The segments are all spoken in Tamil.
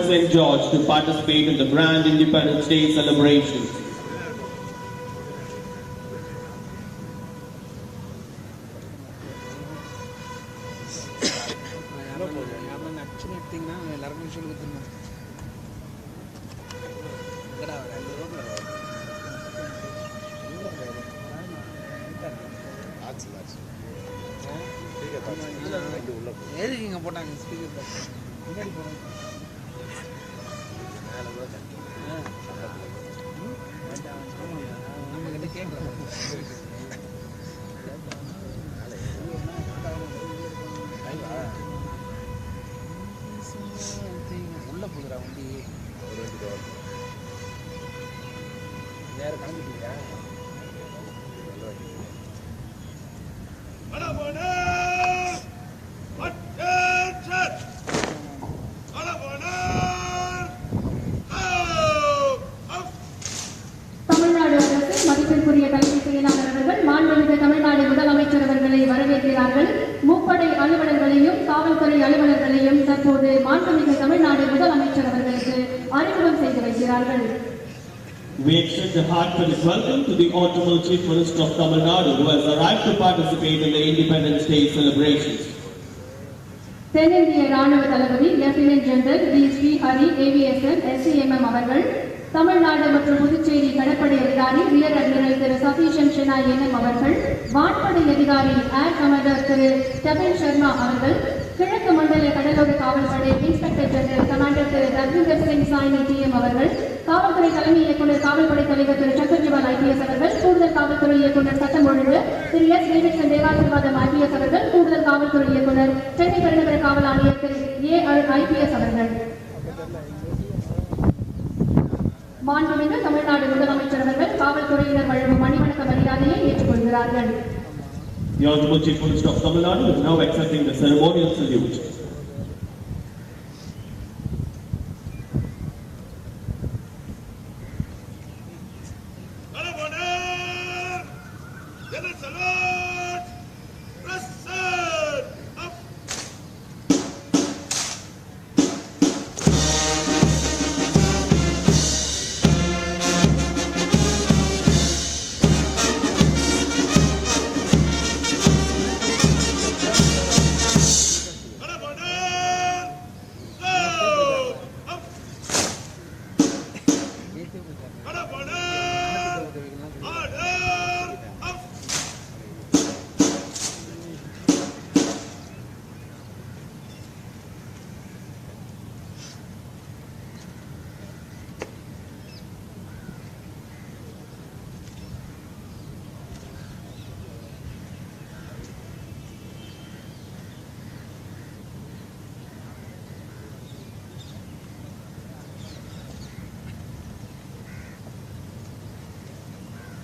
St. George to participate in the grand Independence Day celebrations. போகுதுடா வண்டி நேரம் கிளம்பிட்டீங்க தமிழ்நாடு அரசு மதிப்பிற்குரிய தலைமை செயலாளர் அவர்கள் மாண்புமிகு தமிழ்நாடு முதலமைச்சர் அவர்களை வரவேற்கிறார்கள் முப்படை அலுவலர்களையும் காவல்துறை அலுவலர்களையும் தற்போது மாண்புமிகு தமிழ்நாடு முதலமைச்சர் அவர்களுக்கு அறிமுகம் செய்து வைக்கிறார்கள் We extend heartfelt welcome to the Honorable Chief Minister of Tamil Nadu who has arrived to participate in the Independence Day celebrations. தென்னிந்திய ராணுவ தளபதி lieutenant general V Srihari AVSM SCMM அவர்கள் தமிழ்நாடு மற்றும் புதுச்சேரி கடற்படை அதிகாரி rear admiral Thiru Satheesan Shenoy NM அவர்கள் வான்படை அதிகாரி ஏர் கமாண்டர் திரு டபின் சர்மா அவர்கள் கிழக்கு மண்டல கடலோர காவல்படை inspector general commander Thiru Ravinder Singh Saini TM அவர்கள் காவல்துறை தலைமை இயக்குநர் காவல்படை தலைவர் திரு சக்கர்ஜிவால் ஐபிஎஸ் அவர்கள் கூடுதல் காவல்துறை இயக்குநர் சட்டம் ஒழுங்கு திரு எஸ். டேவிட்சன் தேவாசிர்வாதம் ஐபிஎஸ் அவர்கள் கூடுதல் காவல்துறை இயக்குநர் சென்னை பெருநகர காவல் ஆணையர் திரு ஏ. ஐபிஎஸ் அவர்கள். மாண்புமிகு தமிழ்நாடு முதலமைச்சர் அவர்கள் காவல்துறையினர் வழங்கும் மணிவணக்க மரியாதையை ஏற்றுக்கொள்கிறார்கள். The Honorable Chief Minister of Tamil Nadu is now accepting the ceremonial salute.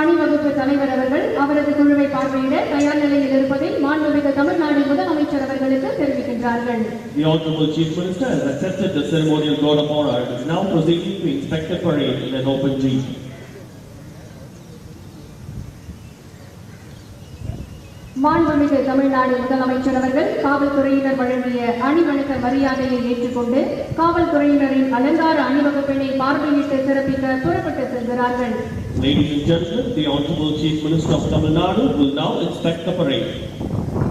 அணிவகுப்பு தலைவர் அவர்கள் அவரது குழுவை பார்வையிட தயார் நிலையில் இருப்பதை மாண்புமிகு தமிழ்நாடு முதலமைச்சர் அவர்களுக்கு தெரிவிக்கின்றார்கள் The Honorable Chief Minister has accepted the ceremonial guard of honor and is now proceeding to inspect the parade in an open jeep. மாண்புமிகு தமிழ்நாடு முதலமைச்சர் அவர்கள் காவல்துறையினர் வழங்கிய அணிவணக்க மரியாதையை ஏற்றுக்கொண்டு காவல்துறையினரின் அலங்கார அணிவகுப்பினை பார்வையிட்டு சிறப்பிக்க புறப்பட்டு செல்கிறார்கள் Ladies and gentlemen, the Honorable Chief Minister of Tamil Nadu will now inspect the parade.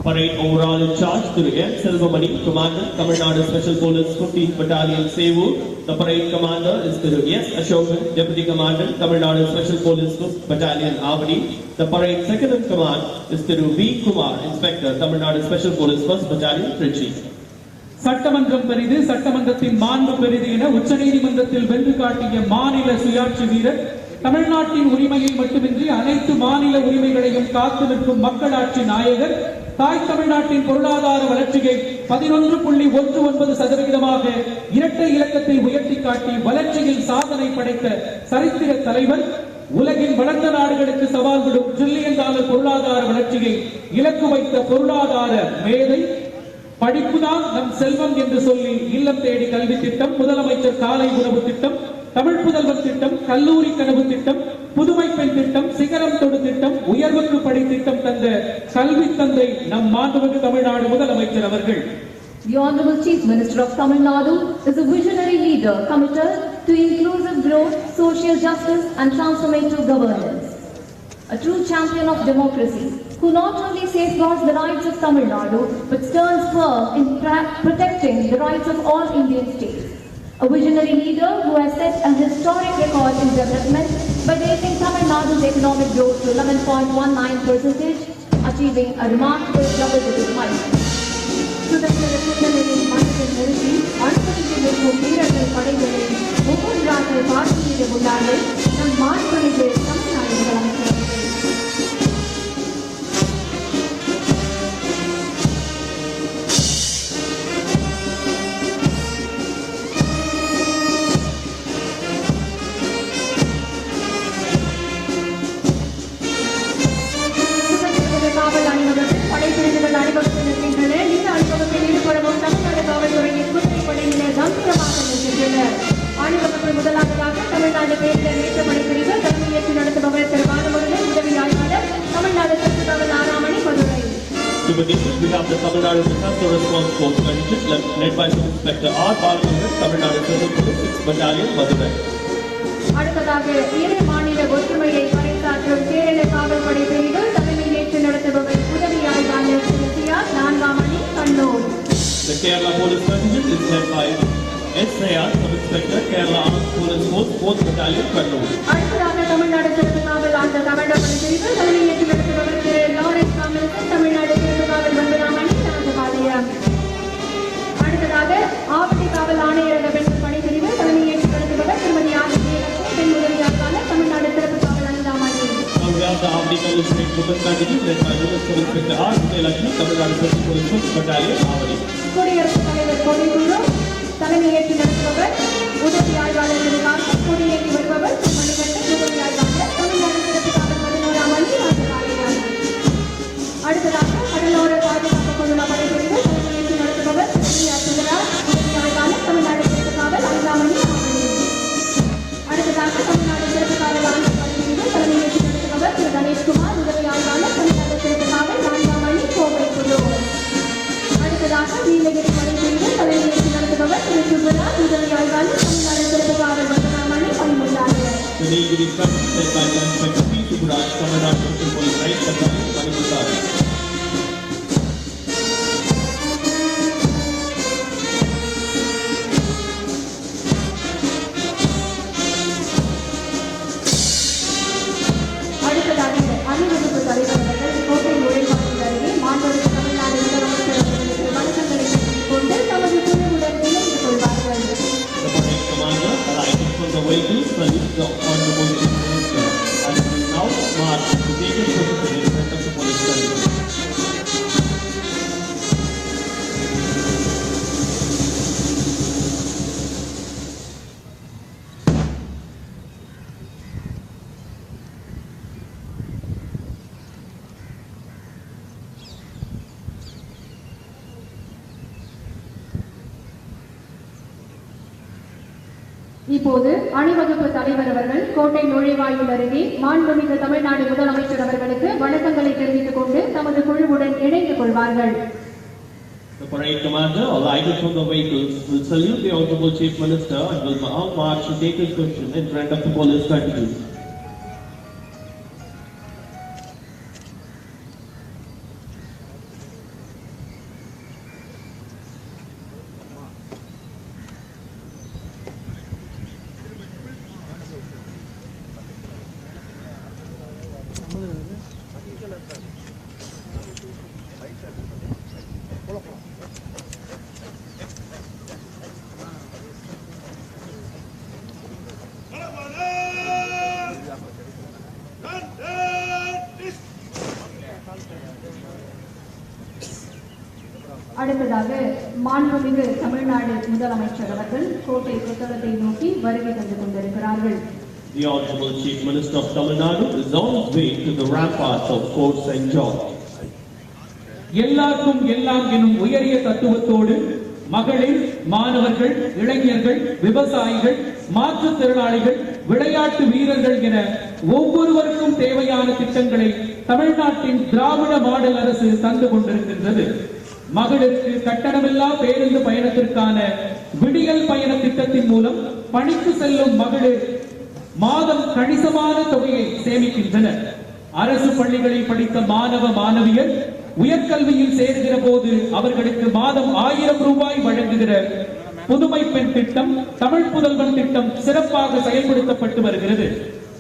Parade overall in charge Thiru M. Selvamani, Commander, Tamil Nadu Special Police 15th Battalion, Sevur. The parade commander is Thiru S. Ashokan, Deputy Commandant, Tamil Nadu Special Police 5th Battalion, Avadi. The parade second in command is Thiru V. Kumar, Inspector, Tamil Nadu Special Police 1st Battalion, Trichy. சட்டமன்றம் பெரிது சட்டமன்றத்தின் மாண்பு பெரிது என உச்சநீதிமன்றத்தில் வென்று காட்டிய மாநில சுயாட்சி வீரர் தமிழ்நாட்டின் உரிமையை மட்டுமின்றி அனைத்து மாநில உரிமைகளையும் காத்து நிற்கும் மக்களாட்சி நாயகர் தாய் தமிழ்நாட்டின் பொருளாதார வளர்ச்சியை பதினொன்று புள்ளி ஒன்று ஒன்பது சதவிகிதமாக இரட்டை இலக்கத்தை உயர்த்தி காட்டி வளர்ச்சியில் சாதனை படைத்த சரித்திர தலைவர் உலகின் வளர்ந்த நாடுகளுக்கு சவால் விடும் டிரில்லியன் டாலர் பொருளாதார வளர்ச்சியை இலக்கு வைத்த பொருளாதார மேதை படிப்புதான் நம் செல்வம் என்று சொல்லி இல்லம் தேடி கல்வி திட்டம் முதலமைச்சர் காலை உணவு திட்டம் தமிழ் புதல்வர் திட்டம் கல்லூரி கனவு திட்டம் உயர்வுக்கு படை திட்டம் தந்த கல்வி தந்தை நம் மாண்புமிகு தமிழ்நாடு முதலமைச்சர் அவர்கள் The Honorable Chief Minister of Tamil Nadu is a visionary leader committed to inclusive growth, social justice and transformative governance. A true champion of democracy who not only safeguards the rights of Tamil Nadu but stands firm in pra- protecting the rights of all Indian states. A visionary leader who has set a historic record in development by raising Tamil Nadu's economic growth to 11.19 percentage, achieving a remarkable double-digit milestone. சுதந்திர சிந்தனையின் மனதில் நிறுத்தி அனுபவித்து நிற்கும் வீரர்கள் படைகளை ஒவ்வொன்றாக பார்வையிட உள்ளார்கள் நம் மாண்புமிகு the Tamil Nadu Disaster Response Force Contingent led by Sub Inspector R. Balamurugan, Tamil Nadu Special Police 6 Battalion, Madurai. அடுத்ததாக இரு மாநில ஒற்றுமையை பறைசாற்றும் கேரள காவல்படை பிரிவு தலைமையேற்று நடத்துபவர் உதவி ஆய்வாளர் திரு சி ஆர் நான்காம் அணி Kannur The Kerala Police Contingent is led by SAR Sub Inspector Kerala Armed Police Force 4th Battalion, Kannur. அடுத்ததாக தமிழ்நாடு தெற்கு காவல் ஆண்ட கமாண்டபடி பிரிவு தலைமையேற்று நடத்துபவர் திரு லாரன்ஸ் காமல்சன் தமிழ்நாடு வந்தராமணி அடுத்ததாக ஆவடி காவல் ஆணையரக பெண்கள் பணிப்பிரிவு தலைமையேற்று நடத்துபவர் திருமதி விஜயலட்சுமி பெண் உதவியாளர் தமிழ்நாடு தெற்கு காவல் ஐந்தாம் அணி Now we have the Avni Commissionerate Women Contingent led by Women Sub Inspector R. Vijayalakshmi, Tamil Nadu Special Police 5th Battalion, Avani. குடியரசுத் தலைவர் கொடிக்குழு தலைமையேற்று நடத்துபவர் உதவி ஆய்வாளர் கொடியேற்றி வருபவர். மணிகண்டன் உதவி ஆய்வாளர் பணிமுள்ளாளர் The Nilgiri Contingent led by Sub Inspector P. Subbaraj, Tamil Nadu Special இப்போது அணிவகுப்பு தலைவர் அவர்கள் கோட்டை நுழைவாயில் அருகே மாண்புமிகு தமிழ்நாடு முதலமைச்சர் அவர்களுக்கு வணக்கங்களை தெரிவித்துக் கொண்டு தமது குழுவுடன் இணைந்து கொள்வார்கள் The parade commander alighted from the vehicles will salute the Honorable Chief Minister and will now march to take his position in front of the police contingent. அடுத்ததாக மாண்புமிகு தமிழ்நாடு முதலமைச்சர் அவர்கள் கோட்டை புத்தகத்தை நோக்கி வருகை தந்து கொண்டிருக்கிறார்கள் The Honorable Chief Minister of Tamil Nadu is on his way to the ramparts of Fort St. George. எல்லாருக்கும் எல்லாம் எனும் உயரிய தத்துவத்தோடு மகளிர் மாணவர்கள் இளைஞர்கள் விவசாயிகள் மாற்றுத்திறனாளிகள் விளையாட்டு வீரர்கள் என ஒவ்வொருவருக்கும் தேவையான திட்டங்களை தமிழ்நாட்டின் திராவிட மாடல் அரசு தந்து கொண்டிருக்கின்றது மகளிருக்கு கட்டணமில்லா பேருந்து பயணத்திற்கான விடியல் பயண திட்டத்தின் மூலம் பணிக்கு செல்லும் மகளிர் மாதம் கணிசமான தொகையை சேமிக்கின்றனர். அரசு பள்ளிகளில் படித்த மாணவ மாணவியர் உயர்கல்வியில் சேருகிற போது அவர்களுக்கு மாதம் ஆயிரம் ரூபாய் வழங்குகிற புதுமை பெண் திட்டம் தமிழ் புதல்வன் திட்டம் சிறப்பாக செயல்படுத்தப்பட்டு வருகிறது.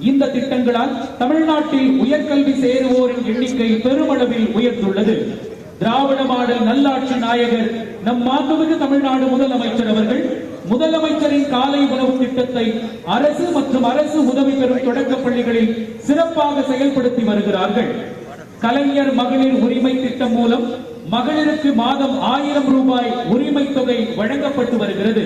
இந்த திட்டங்களால் தமிழ்நாட்டில் உயர்கல்வி சேருவோரின் எண்ணிக்கை பெருமளவில் உயர்ந்துள்ளது. திராவிட மாடல் நல்லாட்சி நாயகர் நம் மாண்புமிகு தமிழ்நாடு முதலமைச்சர் அவர்கள் முதலமைச்சரின் காலை உணவு திட்டத்தை அரசு மற்றும் அரசு உதவி பெறும் தொடக்கப் பள்ளிகளில் சிறப்பாக செயல்படுத்தி வருகிறார்கள். கலைஞர் மகளிர் உரிமை திட்டம் மூலம் மகளிருக்கு மாதம் ஆயிரம் ரூபாய் உரிமை தொகை வழங்கப்பட்டு வருகிறது.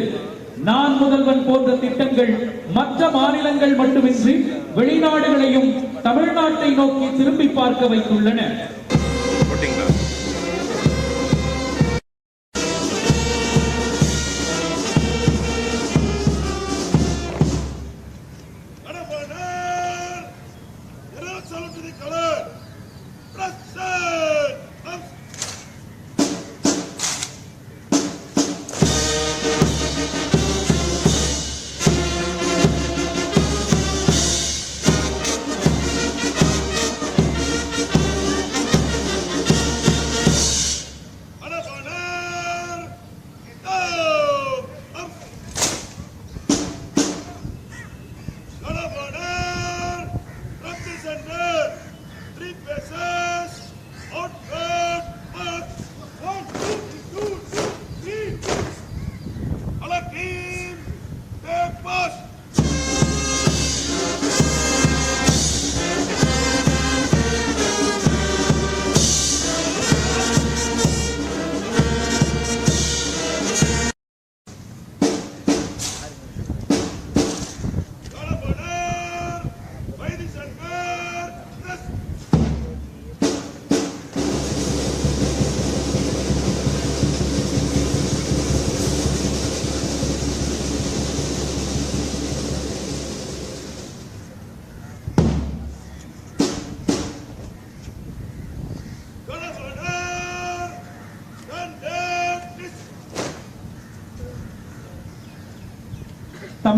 நான் முதல்வன் போன்ற திட்டங்கள் மற்ற மாநிலங்கள் மட்டுமின்றி வெளிநாடுகளையும் தமிழ்நாட்டை நோக்கி திரும்பி பார்க்க வைத்துள்ளன.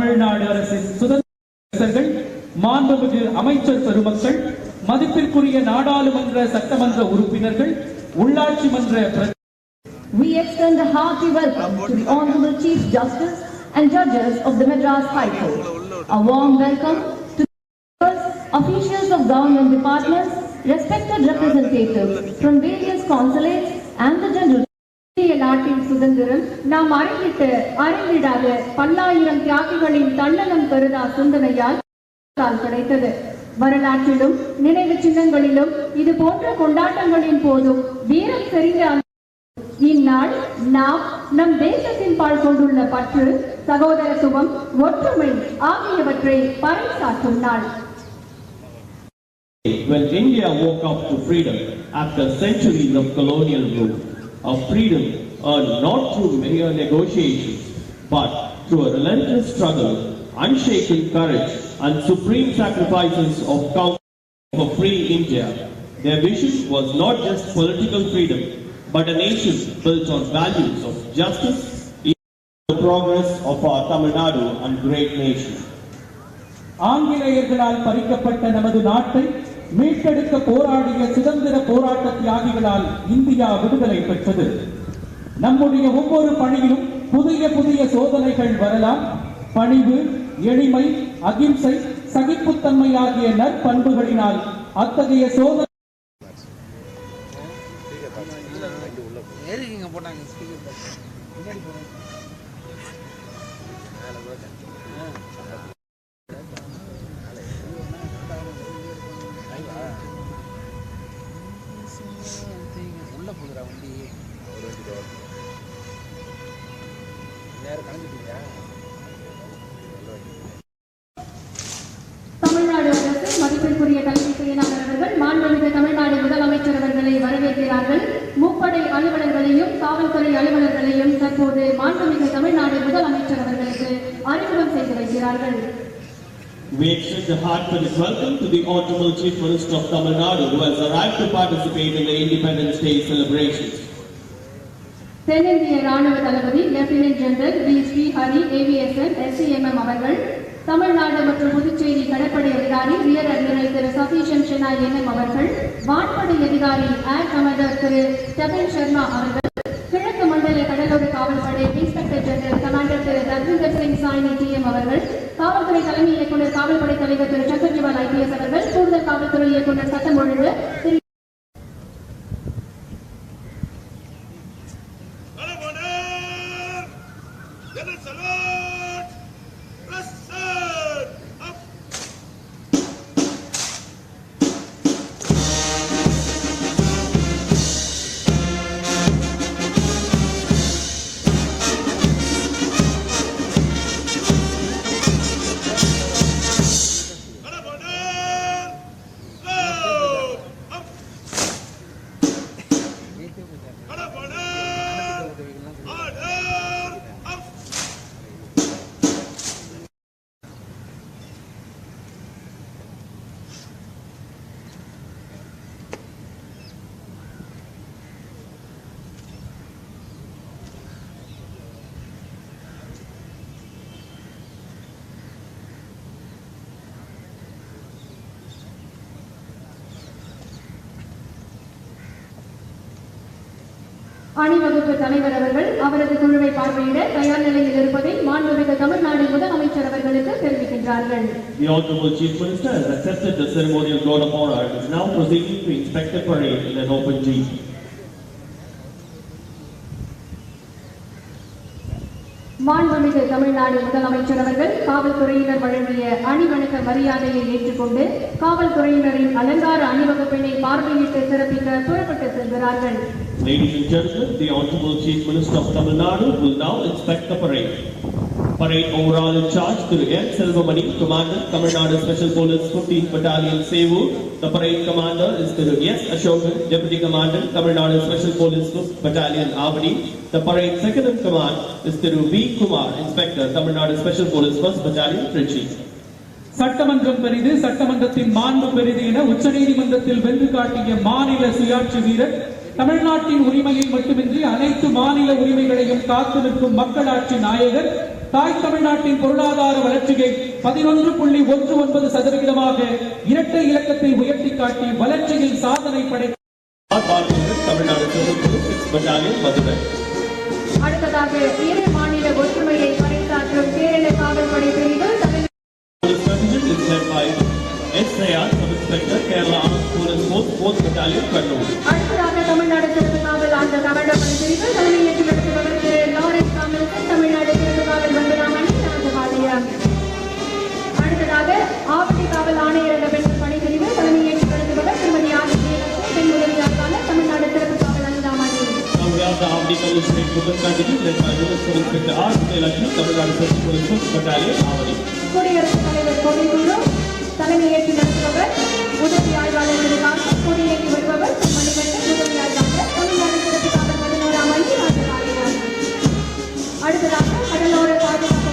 தமிழ்நாடு அரசின் சுதந்திரர்கள் மாண்புமிகு அமைச்சர் பெருமக்கள் மதிப்பிற்குரிய நாடாளுமன்ற சட்டமன்ற உறுப்பினர்கள் உள்ளாட்சி மன்ற பிரதி- We extend a hearty welcome to the Honorable Chief Justice and judges of the Madras High Court. A warm welcome to the officials of government departments, respected representatives from various consulates and the general இந்திய நாட்டின் சுதந்திரம் நாம் அறிந்திட்டு அறிந்திடாத பல்லாயிரம் தியாகிகளின் தன்னலம் கருதா சிந்தனையால் கிடைத்தது. வரலாற்றிலும் நினைவு சின்னங்களிலும் இது போன்ற கொண்டாட்டங்களின் போதும் வீரம் செறிந்த இந்நாள் நாம் நம் தேசத்தின் பால் கொண்டுள்ள பற்று சகோதரத்துவம் ஒற்றுமை ஆகியவற்றை பறைசாற்றும் நாள். When India woke up to freedom after centuries of colonial rule, of freedom earned not through mere negotiations, but through a relentless struggle, unshaken courage, and supreme sacrifices of count for free India. Their vision was not just political freedom, but a nation built on values of justice, the progress of our Tamil Nadu and great nation. ஆங்கிலேயர்களால் பறிக்கப்பட்ட நமது நாட்டை மீட்டெடுக்க போராடிய சுதந்திர போராட்ட தியாகிகளால் இந்தியா விடுதலை பெற்றது நம்முடைய ஒவ்வொரு பணியிலும் புதிய புதிய சோதனைகள் வரலாம் பணிவு எளிமை அகிம்சை சகிப்புத்தன்மை ஆகிய நற்பண்புகளினால் அத்தகைய சோதனை உள்ள போகுதுடா வண்டி தமிழ்நாடு அரசு மதிப்பிற்குரிய கல்வி செயலாளர் அவர்கள் மாண்புமிகு தமிழ்நாடு முதலமைச்சர் அவர்களை வரவேற்கிறார்கள் முப்படை அலுவலர்களையும் காவல்துறை அலுவலர்களையும் தற்போது மாண்புமிகு தமிழ்நாடு முதலமைச்சர் அவர்களுக்கு அறிமுகம் செய்து வைக்கிறார்கள் We extend a heartfelt welcome to the Honorable Chief Minister of Tamil Nadu who has arrived to participate in the Independence Day celebrations. தென்னிந்திய ராணுவ தளபதி lieutenant general V. Srihari AVSM SCMM அவர்கள் தமிழ்நாடு மற்றும் புதுச்சேரி கடற்படை அதிகாரி rear admiral Thiru. Satheesan Shenoy MM அவர்கள் வான்படை அதிகாரி ஏர் கமாண்டர் திரு. டபின் சர்மா அவர்கள் கிழக்கு மண்டல கடலோர காவல்படை inspector general commander Thiru. Rathvinder Singh Saini TM அவர்கள் காவல்துறை தலைமை இயக்குநர் காவல்படை தலைவர் திரு. சக்கர்ஜிவால் ஐபிஎஸ் அவர்கள் கூடுதல் காவல்துறை இயக்குநர் சட்டம் ஒழுங்கு திரு. அணிவகுப்பு தலைவர் அவர்கள் அவரது குழுவை பார்வையிட தயார் நிலையில் இருப்பதை மாண்புமிகு தமிழ்நாடு முதலமைச்சர் அவர்களுக்கு தெரிவிக்கின்றார்கள் The Honorable Chief Minister has accepted the ceremonial guard of honor and is now proceeding to inspect the parade in an open jeep. மாண்புமிகு தமிழ்நாடு முதலமைச்சர் அவர்கள் காவல்துறையினர் வழங்கிய அணிவணக்க மரியாதையை ஏற்றுக்கொண்டு காவல்துறையினரின் அலங்கார அணிவகுப்பினை பார்வையிட்டு சிறப்பிக்க புறப்பட்டு செல்கிறார்கள் Ladies and gentlemen, the Honorable Chief Minister of Tamil Nadu will now inspect the parade. Parade overall incharge Thiru M Selvamani commander Tamil Nadu special police fifteen battalion Sevur the parade commander is Thiru S Ashokan deputy commander Tamil Nadu special police battalion Avadi the parade second in command is Thiru V Kumar inspector Tamil Nadu special police bus battalion Trichy சட்டமன்றம் பெரிது சட்டமன்றத்தின் மாண்பு பெரிது என உச்சநீதிமன்றத்தில் வென்று காட்டிய மாநில சுயாட்சி வீரர் தமிழ்நாட்டின் உரிமையை மட்டுமின்றி அனைத்து மாநில உரிமைகளையும் காத்து நிற்கும் மக்களாட்சி நாயகர் தாய் தமிழ்நாட்டின் பொருளாதார வளர்ச்சியை பதினொன்று புள்ளி ஒன்று ஒன்பது சதவிகிதமாக இரட்டை இலக்கத்தை உயர்த்தி காட்டி வளர்ச்சியில் சாதனை படைத்த Balmunder, Tamil Nadu Special Police 6th Battalion, Madurai. அடுத்ததாக இரு மாநில ஒற்றுமையை பறைசாற்றும் கேரள காவல்படை பிரிவு அடுத்ததாக தமிழ்நாடு சிறப்பு காவல் ஆண்ட கமாண்டப்படை பிரிவு Sub-Inspector R. Vijayalakshmi, ஆறு லட்சம் Special Police 5th Battalion, குடியரசுத் தலைவர் கொடிக்குழு தலைமையேற்று நடத்துபவர் உதவி ஆய்வாளர் திரு காந்தி கொடியேற்றி வருபவர் உதவி ஆய்வாளர் தமிழ்நாடு சிறப்பு பதினோராம் அடுத்ததாக கடலோர பாதுகாப்பு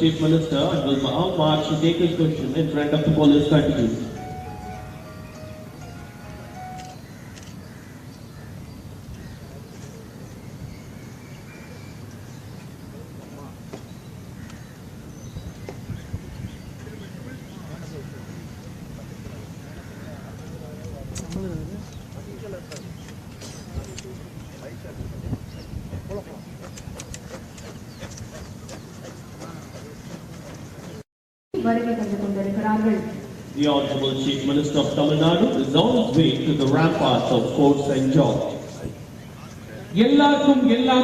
Chief Minister, Admiral now March, to take his question in front of the police continues. கொண்டிருக்கிறார்கள் The Honorable Chief Minister of Tamil Nadu is on his way to the ramparts of Fort St. George. எல்லாருக்கும் எல்லாம்